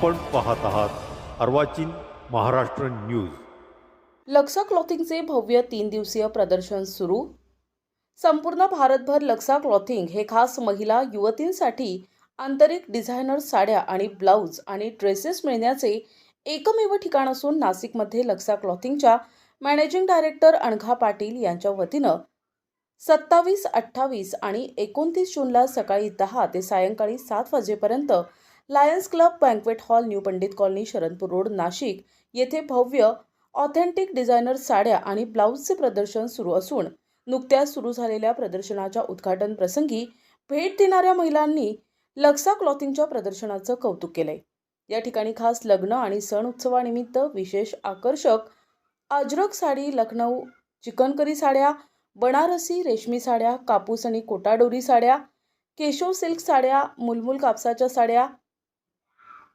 आपण पाहत आहात अर्वाचीन महाराष्ट्र न्यूज. लक्सा क्लॉथिंगचे भव्य तीन दिवसीय प्रदर्शन सुरू. संपूर्ण भारतभर लक्सा क्लॉथिंग हे खास महिला युवतींसाठी आंतरिक डिझायनर साड्या आणि ब्लाऊज आणि ड्रेसेस मिळण्याचे एकमेव ठिकाण असून नाशिकमध्ये लक्सा क्लॉथिंगच्या मॅनेजिंग डायरेक्टर अणघा पाटील यांच्या वतीनं सत्तावीस अठ्ठावीस आणि एकोणतीस जूनला सकाळी दहा ते सायंकाळी सात वाजेपर्यंत Lions club banquet hall new Pandit colony Sharanpur road Nashik. येथे भव्य ऑथेंटिक डिझायनर साड्या आणि ब्लाऊजचे प्रदर्शन सुरू असून नुकत्याच सुरू झालेल्या प्रदर्शनाच्या उद्घाटन प्रसंगी भेट देणाऱ्या महिलांनी लक्सा क्लॉथिंगच्या प्रदर्शनाचं कौतुक केलंय. या ठिकाणी खास लग्न आणि सण उत्सवानिमित्त विशेष आकर्षक अजरक साडी लखनऊ चिकनकरी साड्या बनारसी रेशमी साड्या कापूस आणि कोटाडोरी साड्या केशव सिल्क साड्या मुलमुल कापसाच्या साड्या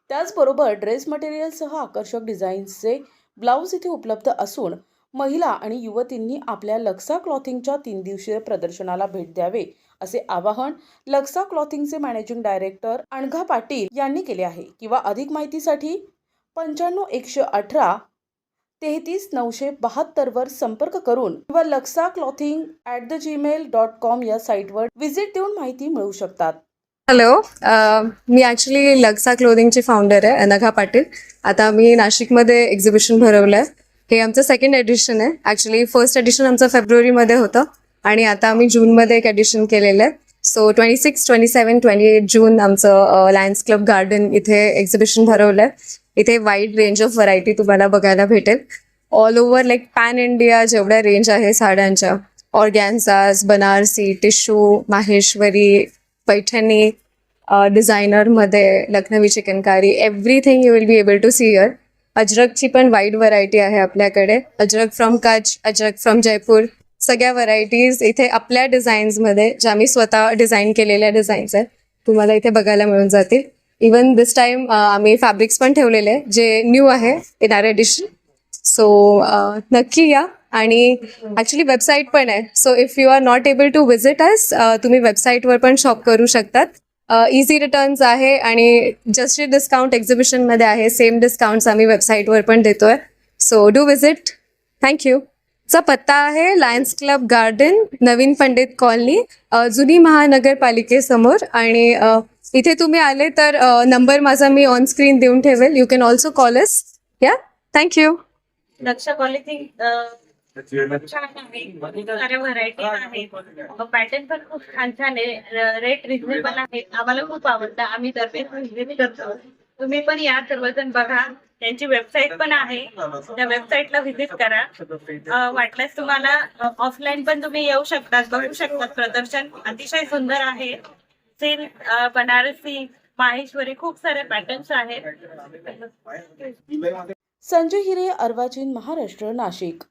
त्याचबरोबर ड्रेस मटेरियलसह आकर्षक डिझाईन्सचे ब्लाऊज इथे उपलब्ध असून महिला आणि युवतींनी आपल्या लक्सा क्लॉथिंगच्या तीन दिवसीय प्रदर्शनाला भेट द्यावे असे आवाहन लक्सा क्लॉथिंगचे मॅनेजिंग डायरेक्टर अणघा पाटील यांनी केले आहे. किंवा अधिक माहितीसाठी पंच्याण्णव एकशे अठरा तेहतीस नऊशे बहात्तरवर संपर्क करून किंवा Luxa clothing at the Gmail dot com या साईटवर व्हिजिट देऊन माहिती मिळू शकतात. हॅलो uh, मी ॲक्च्युली लक्सा क्लोदिंगची फाउंडर आहे अनघा पाटील आता मी नाशिकमध्ये एक्झिबिशन भरवलं आहे हे आमचं सेकंड एडिशन आहे. ॲक्च्युली फर्स्ट एडिशन आमचं फेब्रुवारीमध्ये होतं. आणि आता आम्ही जूनमध्ये एक एडिशन केलेलं आहे. So twenty six twenty seven twenty eight June आमचं लायन्स क्लब गार्डन इथे एक्झिबिशन भरवलं आहे इथे वाईड रेंज ऑफ व्हरायटी तुम्हाला बघायला भेटेल. All over like pan India जेवढ्या रेंज आहे साड्यांच्या. Organzas Banarasi tissue Maheshwari Paithani डिझायनरमध्ये Lucknowi chikankari everything you will be able to see here अजरकची पण वाईड व्हरायटी आहे आपल्याकडे. Ajrak from Kutch Ajrak from Jaipur. सगळ्या व्हरायटीज इथे आपल्या डिझाईन्समध्ये ज्या मी स्वतः डिझाईन केलेल्या डिझाईन्स आहेत तुम्हाला इथे बघायला मिळून जातील. इवन दिस टाइम आम्ही फॅब्रिक्स पण ठेवलेले जे न्यू आहे इन आर एडिशन सो नक्की या. आणि ॲक्च्युली वेबसाईट पण आहे. So if you are not able to visit us तुम्ही वेबसाईटवर पण शॉप करू शकतात. Uh, इझी रिटर्न्स आहे आणि जस्ट डिस्काउंट एक्झिबिशनमध्ये आहे सेम डिस्काउंट्स आम्ही वेबसाईटवर पण देतोय. सो डू विजिट थँक्यू चा पत्ता आहे लायन्स क्लब गार्डन नवीन पंडित कॉलनी जुनी महानगरपालिकेसमोर. आणि इथे तुम्ही आले तर नंबर माझा मी ऑन स्क्रीन देऊन ठेवेल. You can also call us या थँक्यू लक्ष क्वालिटी छान आहे. साऱ्या व्हरायटी आहेत पॅटर्न पण खूप छान छान आहे. रेट रिझनेबल आहे. आम्हाला खूप आवडतं. आम्ही दरवेळेस व्हिजिट करतो. तुम्ही पण या सर्वजण बघा. त्यांची वेबसाईट पण आहे. त्या वेबसाईटला व्हिजिट करा. वाटल्यास तुम्हाला ऑफलाईन पण तुम्ही येऊ शकतात बघू शकतात. प्रदर्शन अतिशय सुंदर आहे. सिल्क बनारसी माहेश्वरी खूप सारे पॅटर्न्स आहेत. संजय हिरे अर्वाचीन महाराष्ट्र नाशिक.